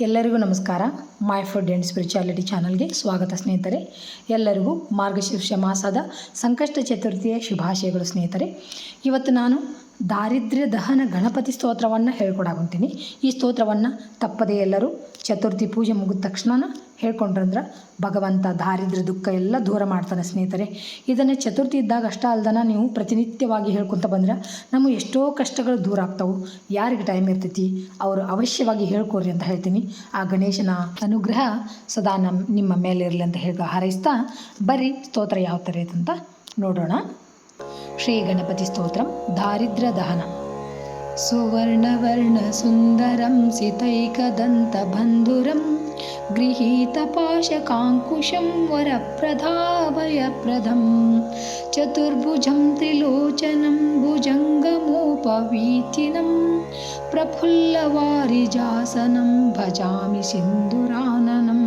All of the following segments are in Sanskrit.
ಎಲ್ಲರಿಗೂ ನಮಸ್ಕಾರ. ಮೈ ಫುಡ್ ಆ್ಯಂಡ್ ಸ್ಪಿರಿಚುಯಾಲಿಟಿ ಚಾನಲ್ಗೆ ಸ್ವಾಗತ ಸ್ನೇಹಿತರೆ. ಎಲ್ಲರಿಗೂ ಮಾರ್ಗಶೀರ್ಷ ಮಾಸದ ಸಂಕಷ್ಟ ಚತುರ್ಥಿಯ ಶುಭಾಶಯಗಳು ಸ್ನೇಹಿತರೆ. ಇವತ್ತು ನಾನು ದಾರಿದ್ರ್ಯ ದಹನ ಗಣಪತಿ ಸ್ತೋತ್ರವನ್ನು ಹೇಳ್ಕೊಡಾಗುತ್ತೀನಿ ಈ ಸ್ತೋತ್ರವನ್ನು ತಪ್ಪದೇ ಎಲ್ಲರೂ ಚತುರ್ಥಿ ಪೂಜೆ ಮುಗಿದ ತಕ್ಷಣ ಹೇಳ್ಕೊಂಡ್ರಂದ್ರೆ ಭಗವಂತ ದಾರಿದ್ರ್ಯ ದುಃಖ ಎಲ್ಲ ದೂರ ಮಾಡ್ತಾನೆ ಸ್ನೇಹಿತರೆ. ಇದನ್ನು ಚತುರ್ಥಿ ಇದ್ದಾಗ ಅಷ್ಟ ಅಲ್ದನ ನೀವು ಪ್ರತಿನಿತ್ಯವಾಗಿ ಹೇಳ್ಕೊತ ಬಂದ್ರೆ ನಮ್ಮ ಎಷ್ಟೋ ಕಷ್ಟಗಳು ದೂರ ಆಗ್ತಾವೆ. ಯಾರಿಗೆ ಟೈಮ್ ಇರ್ತೈತಿ? ಅವರು ಅವಶ್ಯವಾಗಿ ಹೇಳ್ಕೊಡ್ರಿ ಅಂತ ಹೇಳ್ತೀನಿ. ಆ ಗಣೇಶನ ಅನುಗ್ರಹ ಸದಾ ನಮ್ಮ ನಿಮ್ಮ ಮೇಲೆ ಇರಲಿ ಅಂತ ಹೇಳಿ ಹಾರೈಸ್ತಾ ಬರೀ ಸ್ತೋತ್ರ ಯಾವ ಥರ ಇದೆ ಅಂತ ನೋಡೋಣ. श्रीगणपतिस्तोत्रं दारिद्रदहनं सुवर्णवर्णसुन्दरं सितैकदन्तबन्धुरं गृहीतपाशकाङ्कुशं वरप्रधाभयप्रदं चतुर्भुजं त्रिलोचनं भुजङ्गमुपवीतिनं प्रफुल्लवारिजासनं भजामि सिन्दुराननं।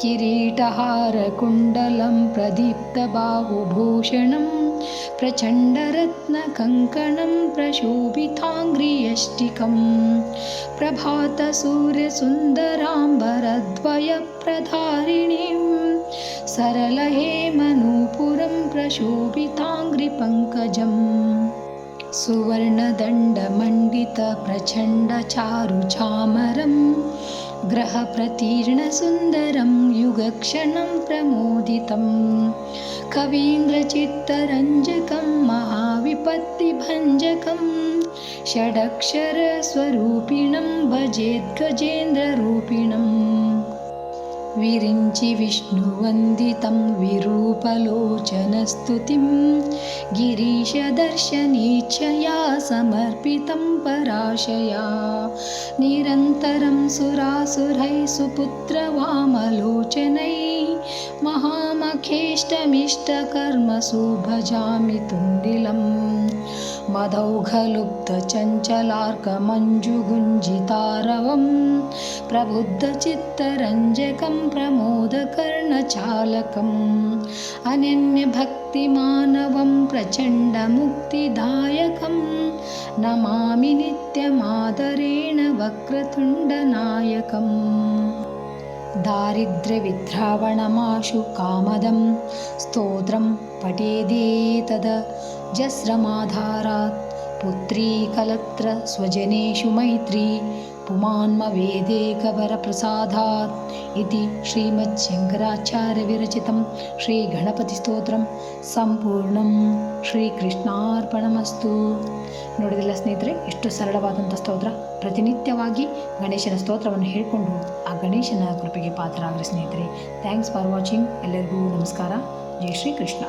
किरीटहारकुण्डलं प्रदीप्तबाहुभूषणम् प्रचण्डरत्नकङ्कणं प्रशोभिताङ्घ्रियष्टिकं प्रभातसूर्यसुन्दराम्बरद्वयप्रधारिणीं सरलहेमनूपुरं प्रशोभिताङ्घ्रिपङ्कजम् सुवर्णदण्डमण्डितप्रचण्डचारुचामरं ग्रहप्रतीर्णसुन्दरं युगक्षणं प्रमोदितं। कवीन्द्रचित्तरञ्जकं महाविपत्तिभञ्जकं षडक्षरस्वरूपिणं भजेद्गजेन्द्ररूपिणम् विरिञ्चि विष्णुवन्दितं विरूपलोचनस्तुतिं गिरीशदर्शनेच्छया समर्पितं पराशया। निरन्तरं सुरासुरैः सुपुत्रवामलोचनैः महामखेष्टमिष्टकर्मसु भजामि तुण्डिलम् मदौघलुब्धचञ्चलार्कमञ्जुगुञ्जितारवं प्रबुद्धचित्तरञ्जकं प्रमोदकर्णचालकम् अनन्यभक्तिमानवं प्रचण्डमुक्तिदायकं नमामि नित्यमादरेण वक्रतुण्डनायकम् दारिद्र्यविद्रावणमाशु कामदं स्तोत्रं पठेदेतद। जस्रमाधारात्। पुत्री कलत्र स्वजनेषु मैत्री पुमान्मवेदेकवरप्रसादात् इति श्रीमच्छङ्कराचार्यविरचितं श्रीगणपतिस्तोत्रं ಸಂಪೂರ್ಣಂ ಶ್ರೀಕೃಷ್ಣಾರ್ಪಣಮಸ್ತು ನೋಡಿದಿಲ್ಲ ಸ್ನೇಹಿತರೆ ಎಷ್ಟು ಸರಳವಾದಂಥ ಸ್ತೋತ್ರ ಪ್ರತಿನಿತ್ಯವಾಗಿ ಗಣೇಶನ ಸ್ತೋತ್ರವನ್ನು ಹೇಳಿಕೊಂಡು ಆ ಗಣೇಶನ ಕೃಪೆಗೆ ಪಾತ್ರರಾಗ್ರಿ ಸ್ನೇಹಿತರೆ ಥ್ಯಾಂಕ್ಸ್ ಫಾರ್ ವಾಚಿಂಗ್ ಎಲ್ಲರಿಗೂ ನಮಸ್ಕಾರ ಜೈ ಶ್ರೀ ಕೃಷ್ಣ